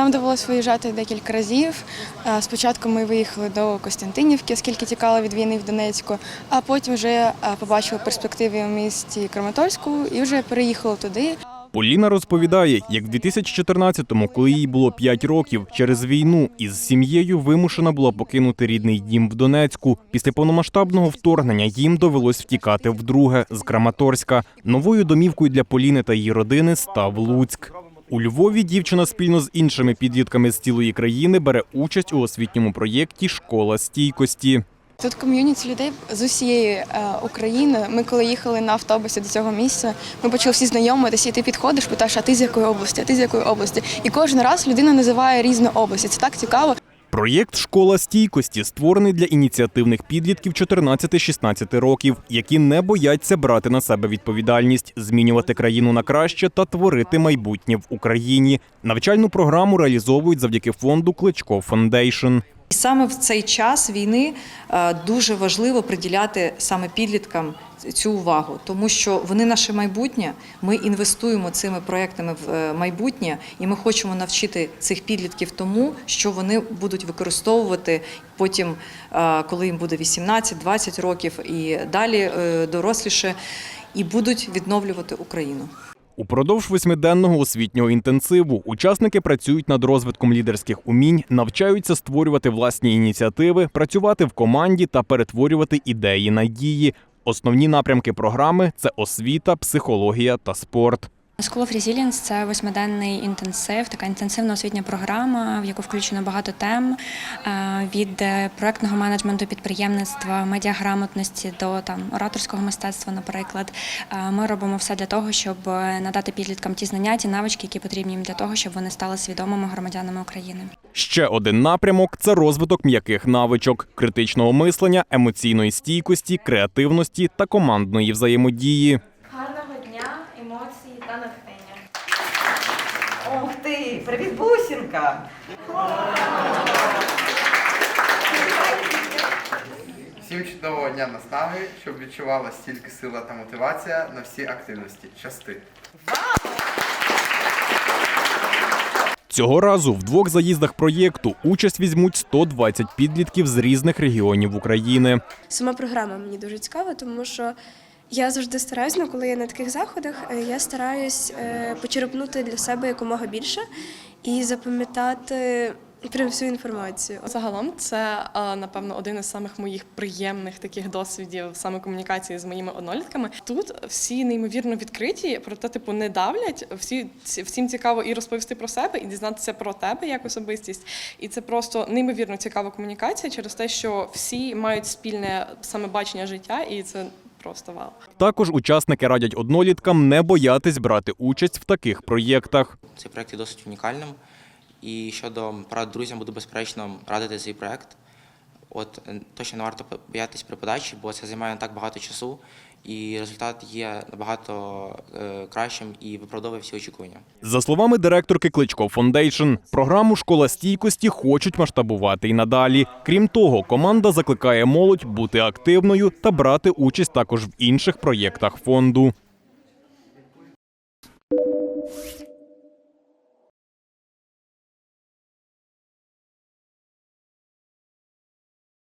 нам довелося виїжджати декілька разів. Е, Спочатку ми виїхали до Костянтинівки, оскільки тікали від війни в Донецьку, а потім вже е, побачили перспективи у місті Краматорську і вже переїхали туди. Поліна розповідає, як в 2014-му, коли їй було 5 років, через війну із сім'єю вимушена була покинути рідний дім в Донецьку. Після повномасштабного вторгнення їм довелось втікати вдруге з Краматорська. Новою домівкою для Поліни та її родини став Луцьк. У Львові дівчина спільно з іншими підлітками з цілої країни бере участь у освітньому проєкті Школа стійкості. Тут ком'юніті людей з усієї е, України. Ми коли їхали на автобусі до цього місця, ми почали всі знайомитися, і ти підходиш, питаєш, а ти з якої області, а ти з якої області. І кожен раз людина називає різну область. І Це так цікаво. Проєкт Школа стійкості створений для ініціативних підлітків 14-16 років, які не бояться брати на себе відповідальність, змінювати країну на краще та творити майбутнє в Україні. Навчальну програму реалізовують завдяки фонду Кличко Фондейшн. І саме в цей час війни е, дуже важливо приділяти саме підліткам цю увагу, тому що вони наше майбутнє. Ми інвестуємо цими проектами в е, майбутнє, і ми хочемо навчити цих підлітків тому, що вони будуть використовувати потім, е, коли їм буде 18-20 років і далі доросліше, і будуть відновлювати Україну. Упродовж восьмиденного освітнього інтенсиву учасники працюють над розвитком лідерських умінь, навчаються створювати власні ініціативи, працювати в команді та перетворювати ідеї на дії. Основні напрямки програми це освіта, психологія та спорт. School of Resilience – це восьмиденний інтенсив, така інтенсивна освітня програма, в яку включено багато тем е, від е, проектного менеджменту підприємництва, медіаграмотності до там ораторського мистецтва. Наприклад, Е, ми робимо все для того, щоб надати підліткам ті знання, ті навички, які потрібні їм для того, щоб вони стали свідомими громадянами України. Ще один напрямок це розвиток м'яких навичок, критичного мислення, емоційної стійкості, креативності та командної взаємодії. Гарного дня, емоцій та натхнення. Ух! Привіт, бусінка! Всім чудового дня наснаги, щоб відчувала стільки сила та мотивація на всі активності. Щасти! Цього разу в двох заїздах проєкту участь візьмуть 120 підлітків з різних регіонів України. Сама програма мені дуже цікава, тому що я завжди стараюсь, ну, коли я на таких заходах, е, я стараюсь е, почерпнути для себе якомога більше і запам'ятати прям всю інформацію. Загалом це е, напевно один із самих моїх приємних таких досвідів саме комунікації з моїми однолітками. Тут всі неймовірно відкриті, проте типу не давлять. Всі всім цікаво і розповісти про себе, і дізнатися про тебе як особистість. І це просто неймовірно цікава комунікація через те, що всі мають спільне саме бачення життя, і це просто вау. Також учасники радять одноліткам не боятись брати участь в таких проєктах. Цей проект є досить унікальним. І щодо порад друзям, буду безперечно радити цей проект. От е, точно не варто боятись при подачі, бо це займає не так багато часу, і результат є набагато е, кращим і виправдовує всі очікування. За словами директорки Кличко Фондейшн, програму Школа стійкості хочуть масштабувати і надалі. Крім того, команда закликає молодь бути активною та брати участь також в інших проєктах фонду.